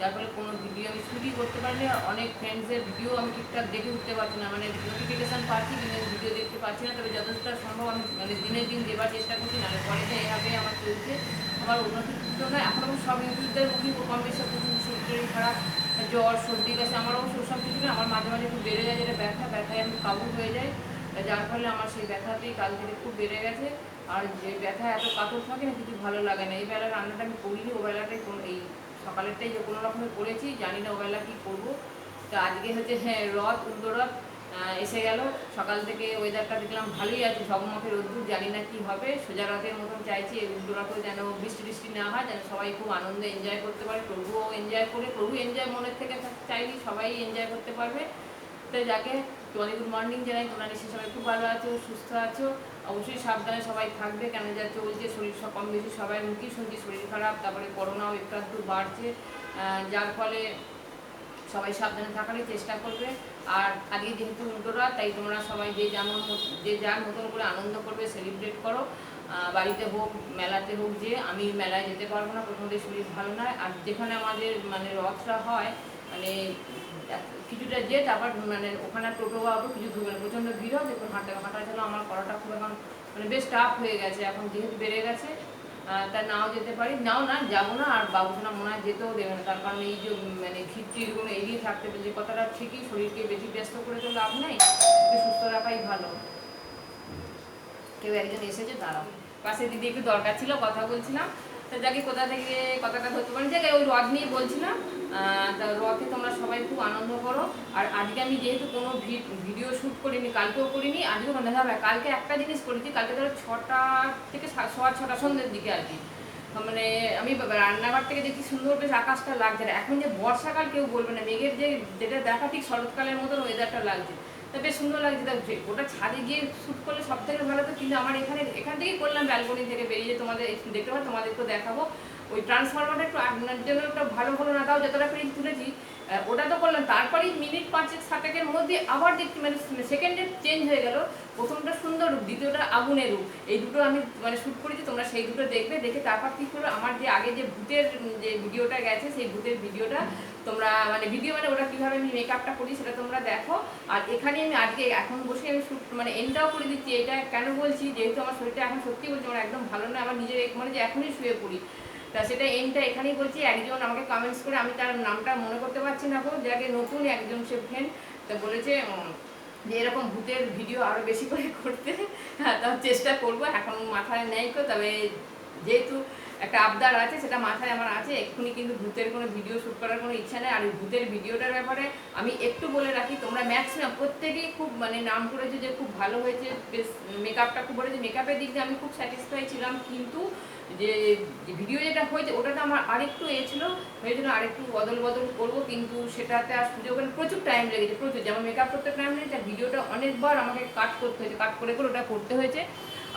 যার ফলে কোনো ভিডিও আমি শুরুই করতে পারিনি আর অনেক ফ্রেন্ডসের ভিডিও আমি ঠিকঠাক দেখে উঠতে পারছি না। মানে নোটিফিকেশান পাচ্ছি কিন্তু ভিডিও দেখতে পাচ্ছি না, তবে যতটা সম্ভব আমি মানে দিনের দিন দেওয়ার চেষ্টা করছি, নাহলে পরে যে এভাবে আমার চলছে, আমার উন্নতি উন্নতির জন্য এখন আমি সব ইউটিউবদের মুখে কম বেশি শরীর খারাপ, জ্বর, সর্দি কাছে আমার অবশ্য ওসব কিছু না আমার মাঝে মাঝে একটু বেড়ে যায় যেটা ব্যথা, ব্যথায় আমি কাবু হয়ে যায় যার ফলে আমার সেই ব্যথাতেই কাল থেকে খুব বেড়ে গেছে। আর যে ব্যথা এত কাতর থাকে না, কিছু ভালো লাগে না। এই বেলা রান্নাটা আমি করিনি, ও বেলাটাই এই সকালেরটাই যে কোনো রকমে করেছি, জানি না ওবেলা কী করব। তা আজকে হচ্ছে হ্যাঁ রথ উল্টো রথ এসে গেল। সকাল থেকে ওয়েদারটা দেখলাম ভালোই আছে, ঝকমকে রোদ্দুর, জানি না কী হবে। সোজা রথের মতন চাইছি, এই রথও যেন বৃষ্টি বৃষ্টি না হয়, যেন সবাই খুব আনন্দে এনজয় করতে পারে। প্রভুও এনজয় করে প্রভু এনজয় মনের থেকে চাইনি সবাই এনজয় করতে পারবে। তো যাকে তোমাদের গুড মর্নিং জানাই। তোমরা নিশ্চয়ই সবাই খুব ভালো আছো, সুস্থ আছো। অবশ্যই সাবধানে সবাই থাকবে। কেন যা চলছে শরীর সব কম বেশি সবাই মুখেই শুনছি, শরীর খারাপ, তারপরে করোনাও একটু একটু বাড়ছে। যার ফলে সবাই সাবধানে থাকারই চেষ্টা করবে। আর আজকে যেহেতু উল্টোরা, তাই তোমরা সবাই যে যেমন যে যার মতন করে আনন্দ করবে সেলিব্রেট করো। বাড়িতে হোক, মেলাতে হোক, যে আমি মেলায় যেতে পারব না, প্রথমত শরীর ভালো নয়। আর যেখানে আমাদের মানে রথটা হয় মানে কিছুটা যে তারপর মানে ওখানে টোটো বা অটো কিছু না প্রচণ্ড ভিড় হয়, দেখুন হাঁটা হাঁটা চলো আমার করাটা খুব এখন মানে বেশ টাফ হয়ে গেছে। এখন যেহেতু বেড়ে গেছে তা নাও যেতে পারি। নাও না, যাব না, আর বাবুসোনা মনে হয় যেতেও দেবে না। তার কারণ এই যে মানে কোনো এড়িয়ে থাকতে যে কথাটা ঠিকই, শরীরকে বেশি ব্যস্ত করে তো লাভ নেই সুস্থ রাখাই ভালো। কেউ একজন এসেছে, দাঁড়াও। পাশে দিদি একটু দরকার ছিল, কথা বলছিলাম। তো যাকে কোথা থেকে কথাটা ধরতে পারি জায়গায় ওই রথ নিয়ে বলছিলাম। তা রথে তোমরা সবাই খুব আনন্দ করো। আর আজকে আমি যেহেতু কোনো ভিডিও শ্যুট করিনি, কালকেও করিনি আজকেও মানে হবে কালকে একটা জিনিস করেছি, কালকে ধরো ছটা থেকে সোয়া ছটা সন্ধ্যের দিকে আর কি। মানে আমি রান্নাঘর থেকে দেখি সুন্দর বেশ আকাশটা লাগছে এখন যে বর্ষাকাল কেউ বলবে না, মেঘের যে, যেটা দেখা ঠিক শরৎকালের মতন ওয়েদারটা লাগছে। তা বেশ সুন্দর লাগছে। তা ওটা ছাদে গিয়ে শ্যুট করলে সব থেকে ভালো তো, কিন্তু আমার এখানে, এখান থেকেই করলাম ব্যালকনি থেকে বেরিয়ে তোমাদের দেখতে পাবো তোমাদেরকেও দেখাবো। ওই ট্রান্সফরমারটা একটু আপনার জন্য একটা ভালো হলো না, তাও যতটা ফ্রিজ তুলেছি ওটা তো করলাম। তারপরেই মিনিট পাঁচেক, সাতেকের মধ্যে আবার দেখছি মানে সেকেন্ডে চেঞ্জ হয়ে গেল। প্রথমটা সুন্দর রূপ, দ্বিতীয়টা আগুনের রূপ। এই দুটো আমি মানে শ্যুট করেছি, তোমরা সেই দুটো দেখবে, দেখে তারপর কী করব? আমার যে আগে যে ভূতের যে ভিডিওটা গেছে, সেই ভূতের ভিডিওটা তোমরা মানে ভিডিও মানে ওটা কীভাবে আমি মেকআপটা করি সেটা তোমরা দেখো। আর এখানে আমি আজকে এখন বসে আমি মানে এন্ডটাও করে দিচ্ছি। এটা কেন বলছি? যেহেতু আমার শরীরটা এখন সত্যি বলছি আমার একদম ভালো না আমার নিজের মানে যে এখনই শুয়ে পড়ি। তা সেটা এন্ডটা এখানেই বলছি। একজন আমাকে কমেন্টস করে, আমি তার নামটা মনে করতে পারছি না গো। যাকে নতুন একজন সে ফ্রেন্ড তা বলেছে যে এরকম ভূতের ভিডিও আরও বেশি করে করতে। হ্যাঁ তার চেষ্টা করব, এখন মাথায় নেই তো। তবে যেহেতু একটা আবদার আছে, সেটা মাথায় আমার আছে। এক্ষুনি কিন্তু ভূতের কোনো ভিডিও শ্যুট করার কোনো ইচ্ছা নেই। আর ভূতের ভিডিওটার ব্যাপারে আমি একটু বলে রাখি, তোমরা ম্যাক্সিমাম প্রত্যেকেই খুব মানে নাম করেছে যে খুব ভালো হয়েছে, বেশ মেকআপটা খুব বলেছে মেকআপের দিক দিয়ে আমি খুব স্যাটিসফাই ছিলাম। কিন্তু যে ভিডিও যেটা হয়েছে, ওটাতে আমার আরেকটু এ ছিল হয়েছিল আরেকটু বদল বদল করব। কিন্তু সেটাতে আর সুযোগ হয়নি। প্রচুর টাইম লেগেছে, প্রচুর। যেমন মেকআপ করতে টাইম লেগেছে ভিডিওটা অনেকবার আমাকে কাট করতে হয়েছে। কাট করে করে ওটা করতে হয়েছে।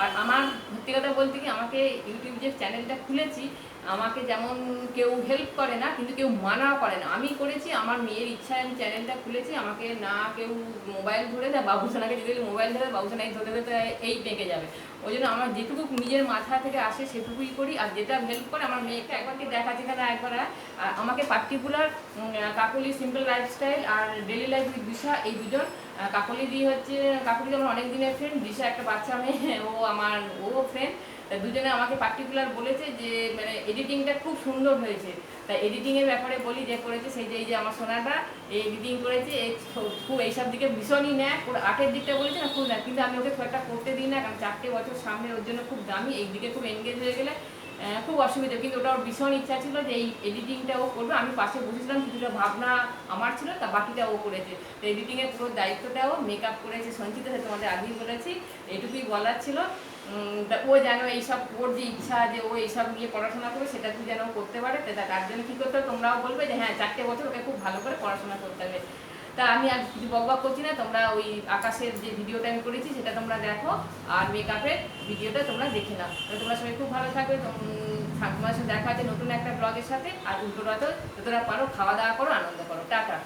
আর আমার সত্যি কথা বলতে কি আমাকে ইউটিউব যে চ্যানেলটা খুলেছি আমাকে যেমন কেউ হেল্প করে না, কিন্তু কেউ মানাও করে না। আমি করেছি, আমার মেয়ের ইচ্ছায় আমি চ্যানেলটা খুলেছি, আমাকে না কেউ মোবাইল ধরে দেয়, বাবুসোনাকে যদি মোবাইল ধরে বাবুসোনাই ধরে ধরে এই পেকে যাবে। ওই জন্য আমার যেটুকু নিজের মাথা থেকে আসে, সেটুকুই করি, আর যেটা হেল্প করে, আমার মেয়েকে একবারকে দেখা যেখানে একবার আমাকে পার্টিকুলার কাকলি সিম্পল লাইফস্টাইল আর ডেলি লাইফ উইথ দিশা, এই দুজন। কাকলি দি হচ্ছে, কাকলি আমার অনেক দিনের ফ্রেন্ড দিশা একটা বাচ্চা মেয়ে, ও আমার, ও ফ্রেন্ড দুজনে আমাকে পার্টিকুলার বলেছে যে মানে এডিটিংটা খুব সুন্দর হয়েছে। তা এডিটিংয়ের ব্যাপারে বলি, যে করেছে সেই যে, এই যে আমার সোনাটা এডিটিং করেছে খুব- এইসব দিকে ভীষণই নেয় ওর আটের দিকটা বলেছে না, খুব নেয় কিন্তু আমি ওকে খুব একটা করতে দিই না, কারণ চারটে বছর সামনে ওর জন্য খুব দামি, এই দিকে খুব এনগেজ হয়ে গেলে খুব অসুবিধা। কিন্তু ওটা ওর ভীষণ ইচ্ছা ছিল যে, এই এডিটিংটা ও করবে। আমি পাশে বসেছিলাম, কিছুটা ভাবনা আমার ছিল, তা বাকিটা ও করেছে। তো এডিটিংয়ের পুরো দায়িত্বটাও মেকআপ করেছে। সঞ্চিতা, তোমাদের আগেই বলেছি এটুকুই বলার ছিল। তা ও যেন এইসব ওর যে ইচ্ছা যে ও এইসব নিয়ে পড়াশোনা করবে, সেটা তুই যেন করতে পারে। তা তার জন্য কী করতে হবে? তোমরাও বলবে যে হ্যাঁ চারটে বছর ওকে খুব ভালো করে পড়াশোনা করতে হবে। তা আমি আর কিছু বকবক করছি না। তোমরা ওই আকাশের যে ভিডিওটা আমি করেছি, সেটা তোমরা দেখো। আর মেকআপের ভিডিওটা তোমরা দেখে নাও। তোমরা সবাই খুব ভালো থাকবে। তোম- তোমার সাথে দেখা আছে নতুন একটা ব্লগের সাথে। আর উল্টো রাতেও তোমরা পারো খাওয়া দাওয়া করো, আনন্দ করো। টাটা।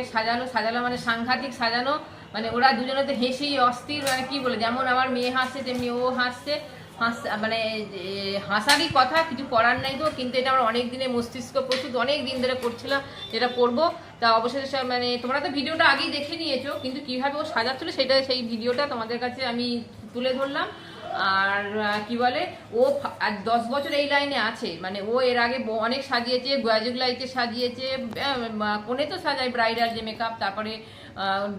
আমাকে সাজালো সাজালো মানে সাংঘাতিক সাজানো। মানে ওরা দুজনে তো হেসেই অস্থির মানে কি বলে, যেমন আমার মেয়ে হাসছে, তেমনি ও হাসছে। হাস মানে হাসারই কথা, কিছু করার নাই তো, কিন্তু এটা আমার অনেক দিনের মস্তিষ্ক প্রস্তুত অনেক দিন ধরে করছিলাম যেটা করব। তা অবশেষে মানে তোমরা তো ভিডিওটা আগেই দেখে নিয়েছো, কিন্তু কীভাবে ও সাজাচ্ছিল সেটা সেই ভিডিওটা তোমাদের কাছে আমি তুলে ধরলাম। আর কি বলে, ও আর দশ বছর এই লাইনে আছে। মানে ও এর আগে অনেক সাজিয়েছে গ্রাজুক লাইটে সাজিয়েছে কোণে তো সাজায় ব্রাইডাল যে মেকআপ তারপরে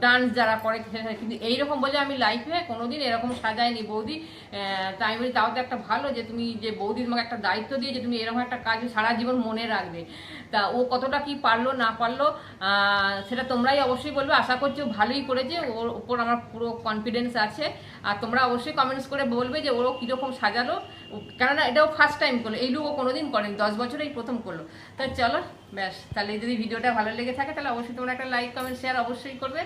ডান্স যারা করে কিন্তু এইরকম বলে আমি লাইফে কোনোদিন এরকম সাজাইনি। বৌদি তাই বলি তাও তো একটা ভালো যে তুমি যে বৌদি তোমাকে একটা দায়িত্ব দিয়ে যে তুমি এরকম একটা কাজ সারা জীবন মনে রাখবে। তা ও কতটা কি পারল, না পারল সেটা তোমরাই অবশ্যই বলবে। আশা করছি ভালোই করেছে। ওর উপর আমার পুরো কনফিডেন্স আছে। আর তোমরা অবশ্যই কমেন্টস করে বলবে যে ওরও কীরকম সাজালো। কেননা এটাও ফার্স্ট টাইম করল এইটুকু ও কোনোদিন করেনি, দশ বছরেই প্রথম করল। তা চলো, ব্যাস, তাহলে যদি ভিডিওটা ভালো লেগে থাকে তাহলে অবশ্যই তোমরা একটা লাইক কমেন্ট শেয়ার অবশ্যই করবে।